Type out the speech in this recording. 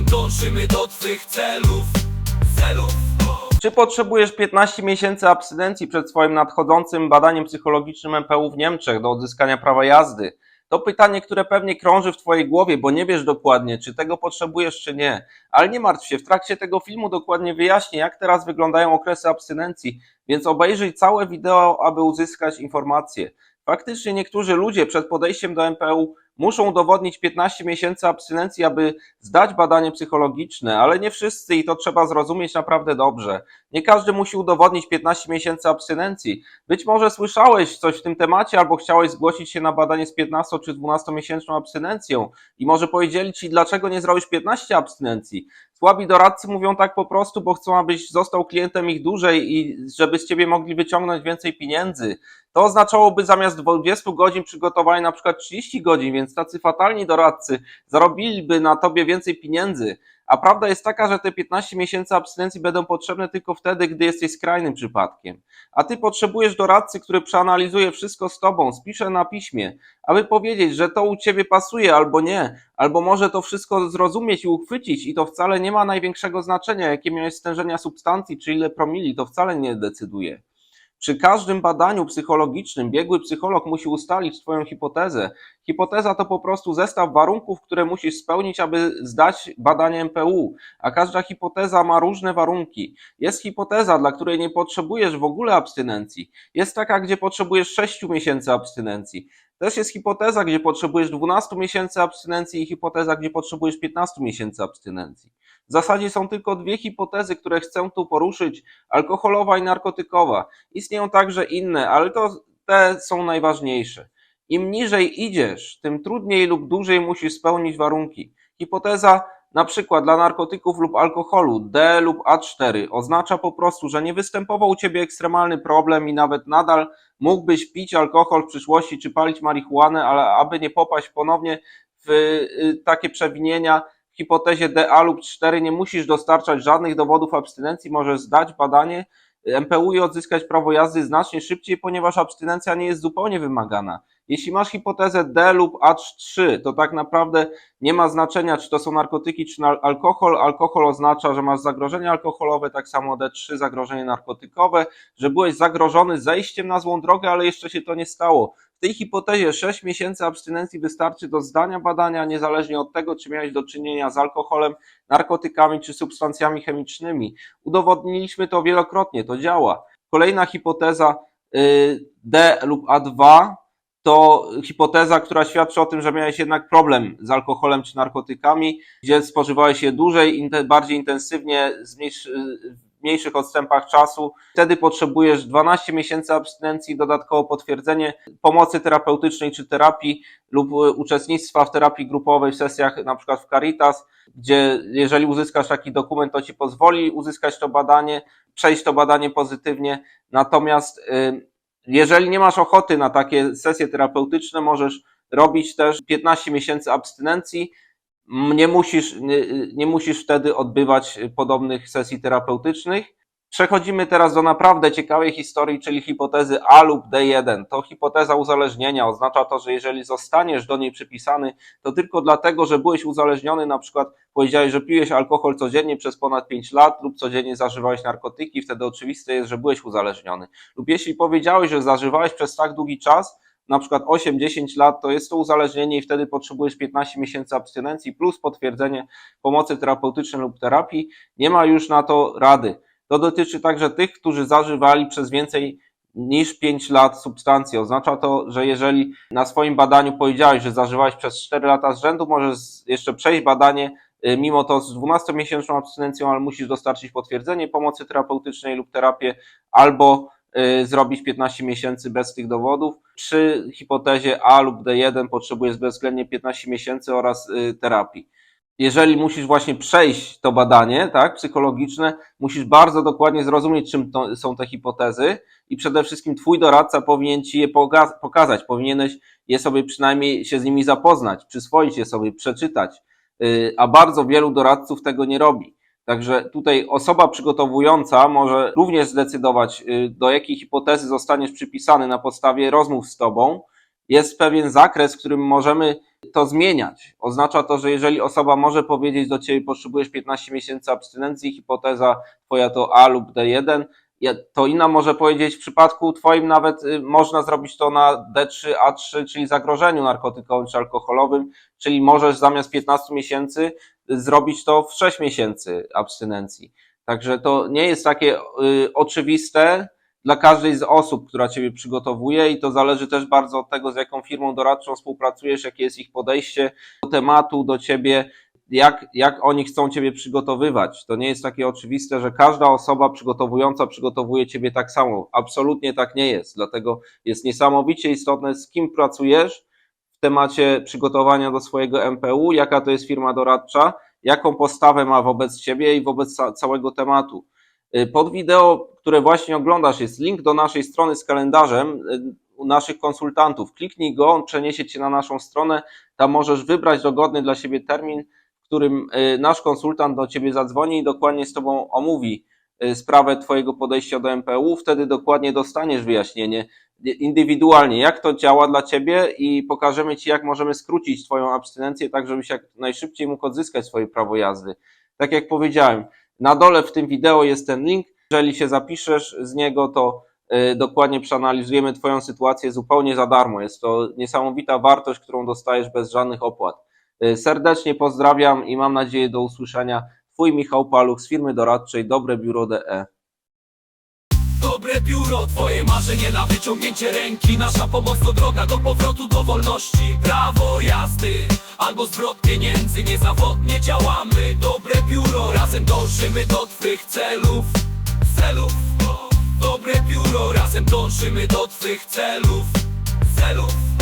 razem dążymy do twych celów Celów Czy potrzebujesz 15 miesięcy abstynencji przed swoim nadchodzącym badaniem psychologicznym MPU w Niemczech do odzyskania prawa jazdy? To pytanie, które pewnie krąży w Twojej głowie, bo nie wiesz dokładnie, czy tego potrzebujesz, czy nie. Ale nie martw się, w trakcie tego filmu dokładnie wyjaśnię, jak teraz wyglądają okresy abstynencji, więc obejrzyj całe wideo, aby uzyskać informacje. Faktycznie niektórzy ludzie przed podejściem do MPU muszą udowodnić 15 miesięcy abstynencji, aby zdać badanie psychologiczne, ale nie wszyscy i to trzeba zrozumieć naprawdę dobrze. Nie każdy musi udowodnić 15 miesięcy abstynencji. Być może słyszałeś coś w tym temacie albo chciałeś zgłosić się na badanie z 15 czy 12 miesięczną abstynencją i może powiedzieli ci, dlaczego nie zrobisz 15 abstynencji. Słabi doradcy mówią tak po prostu, bo chcą, abyś został klientem ich dłużej i żeby z ciebie mogli wyciągnąć więcej pieniędzy. To oznaczałoby zamiast 20 godzin przygotowania na przykład 30 godzin, więc tacy fatalni doradcy zarobiliby na tobie więcej pieniędzy. A prawda jest taka, że te 15 miesięcy abstynencji będą potrzebne tylko wtedy, gdy jesteś skrajnym przypadkiem. A ty potrzebujesz doradcy, który przeanalizuje wszystko z tobą, spisze na piśmie, aby powiedzieć, że to u ciebie pasuje albo nie, albo może to wszystko zrozumieć i uchwycić i to wcale nie ma największego znaczenia, jakie miałeś stężenia substancji czy ile promili, to wcale nie decyduje. Przy każdym badaniu psychologicznym biegły psycholog musi ustalić Twoją hipotezę. Hipoteza to po prostu zestaw warunków, które musisz spełnić, aby zdać badanie MPU, a każda hipoteza ma różne warunki. Jest hipoteza, dla której nie potrzebujesz w ogóle abstynencji. Jest taka, gdzie potrzebujesz 6 miesięcy abstynencji. Też jest hipoteza, gdzie potrzebujesz 12 miesięcy abstynencji i hipoteza, gdzie potrzebujesz 15 miesięcy abstynencji. W zasadzie są tylko dwie hipotezy, które chcę tu poruszyć: alkoholowa i narkotykowa. Istnieją także inne, ale to te są najważniejsze. Im niżej idziesz, tym trudniej lub dłużej musisz spełnić warunki. Hipoteza na przykład dla narkotyków lub alkoholu D lub A4 oznacza po prostu, że nie występował u ciebie ekstremalny problem i nawet nadal mógłbyś pić alkohol w przyszłości czy palić marihuanę, ale aby nie popaść ponownie w y, takie przewinienia, w hipotezie DA lub 4 nie musisz dostarczać żadnych dowodów abstynencji, możesz zdać badanie MPU i odzyskać prawo jazdy znacznie szybciej, ponieważ abstynencja nie jest zupełnie wymagana. Jeśli masz hipotezę D lub A3, to tak naprawdę nie ma znaczenia, czy to są narkotyki, czy alkohol. Alkohol oznacza, że masz zagrożenie alkoholowe, tak samo D3 zagrożenie narkotykowe, że byłeś zagrożony zejściem na złą drogę, ale jeszcze się to nie stało. W tej hipotezie 6 miesięcy abstynencji wystarczy do zdania badania, niezależnie od tego, czy miałeś do czynienia z alkoholem, narkotykami czy substancjami chemicznymi. Udowodniliśmy to wielokrotnie, to działa. Kolejna hipoteza y, D lub A2 to hipoteza, która świadczy o tym, że miałeś jednak problem z alkoholem czy narkotykami, gdzie spożywałeś je dłużej, bardziej intensywnie, w mniejszych odstępach czasu. Wtedy potrzebujesz 12 miesięcy abstynencji, dodatkowo potwierdzenie pomocy terapeutycznej czy terapii lub uczestnictwa w terapii grupowej w sesjach na przykład w Caritas, gdzie jeżeli uzyskasz taki dokument, to ci pozwoli uzyskać to badanie, przejść to badanie pozytywnie. Natomiast y, jeżeli nie masz ochoty na takie sesje terapeutyczne, możesz robić też 15 miesięcy abstynencji. Nie musisz, nie, nie musisz wtedy odbywać podobnych sesji terapeutycznych. Przechodzimy teraz do naprawdę ciekawej historii, czyli hipotezy A lub D1. To hipoteza uzależnienia. Oznacza to, że jeżeli zostaniesz do niej przypisany, to tylko dlatego, że byłeś uzależniony, na przykład powiedziałeś, że piłeś alkohol codziennie przez ponad 5 lat lub codziennie zażywałeś narkotyki, wtedy oczywiste jest, że byłeś uzależniony. Lub jeśli powiedziałeś, że zażywałeś przez tak długi czas, na przykład 8-10 lat, to jest to uzależnienie i wtedy potrzebujesz 15 miesięcy abstynencji plus potwierdzenie pomocy terapeutycznej lub terapii. Nie ma już na to rady. To dotyczy także tych, którzy zażywali przez więcej niż 5 lat substancje. Oznacza to, że jeżeli na swoim badaniu powiedziałeś, że zażywałeś przez 4 lata z rzędu, możesz jeszcze przejść badanie, y, mimo to z 12-miesięczną abstynencją, ale musisz dostarczyć potwierdzenie pomocy terapeutycznej lub terapię, albo y, zrobić 15 miesięcy bez tych dowodów. Przy hipotezie A lub D1 potrzebujesz bezwzględnie 15 miesięcy oraz y, terapii jeżeli musisz właśnie przejść to badanie, tak, psychologiczne, musisz bardzo dokładnie zrozumieć, czym to są te hipotezy i przede wszystkim twój doradca powinien ci je pokazać, powinieneś je sobie przynajmniej się z nimi zapoznać, przyswoić je sobie, przeczytać, Yy, a bardzo wielu doradców tego nie robi. Także tutaj osoba przygotowująca może również zdecydować, yy, do jakiej hipotezy zostaniesz przypisany na podstawie rozmów z tobą. Jest pewien zakres, w którym możemy to zmieniać. Oznacza to, że jeżeli osoba może powiedzieć do ciebie, potrzebujesz 15 miesięcy abstynencji, hipoteza twoja to A lub D1, ja- to inna może powiedzieć, w przypadku twoim nawet y, można zrobić to na D3, A3, czyli zagrożeniu narkotykowym czy alkoholowym, czyli możesz zamiast 15 miesięcy y, zrobić to w 6 miesięcy abstynencji. Także to nie jest takie y, oczywiste dla każdej z osób, która Ciebie przygotowuje i to zależy też bardzo od tego, z jaką firmą doradczą współpracujesz, jakie jest ich podejście do tematu, do Ciebie, jak, jak oni chcą Ciebie przygotowywać. To nie jest takie oczywiste, że każda osoba przygotowująca przygotowuje Ciebie tak samo. Absolutnie tak nie jest. Dlatego jest niesamowicie istotne, z kim pracujesz w temacie przygotowania do swojego MPU, jaka to jest firma doradcza, jaką postawę ma wobec Ciebie i wobec ca- całego tematu. Y, Pod wideo, które właśnie oglądasz, jest link do naszej strony z kalendarzem y, u naszych konsultantów. Kliknij go, on przeniesie cię na naszą stronę. Tam możesz wybrać dogodny dla siebie termin, w którym y, nasz konsultant do ciebie zadzwoni i dokładnie z tobą omówi y, sprawę twojego podejścia do MPU. Wtedy dokładnie dostaniesz wyjaśnienie indywidualnie, jak to działa dla ciebie i pokażemy ci, jak możemy skrócić twoją abstynencję, tak żebyś jak najszybciej mógł odzyskać swoje prawo jazdy. Tak jak powiedziałem, na dole w tym wideo jest ten link. Jeżeli się zapiszesz z niego, to y, dokładnie przeanalizujemy Twoją sytuację zupełnie za darmo. Jest to niesamowita wartość, którą dostajesz bez żadnych opłat. Y, Serdecznie pozdrawiam i mam nadzieję do usłyszenia. Twój Michał Paluch z firmy doradczej Dobre Biuro E. DE. Dobre biuro, twoje marzenie na wyciągnięcie ręki Nasza pomoc to droga do powrotu do wolności Prawo jazdy albo zwrot pieniędzy Niezawodnie działamy Dobre biuro, razem dążymy do twych celów Celów. Dobre biuro, razem dążymy do twych celów. Celów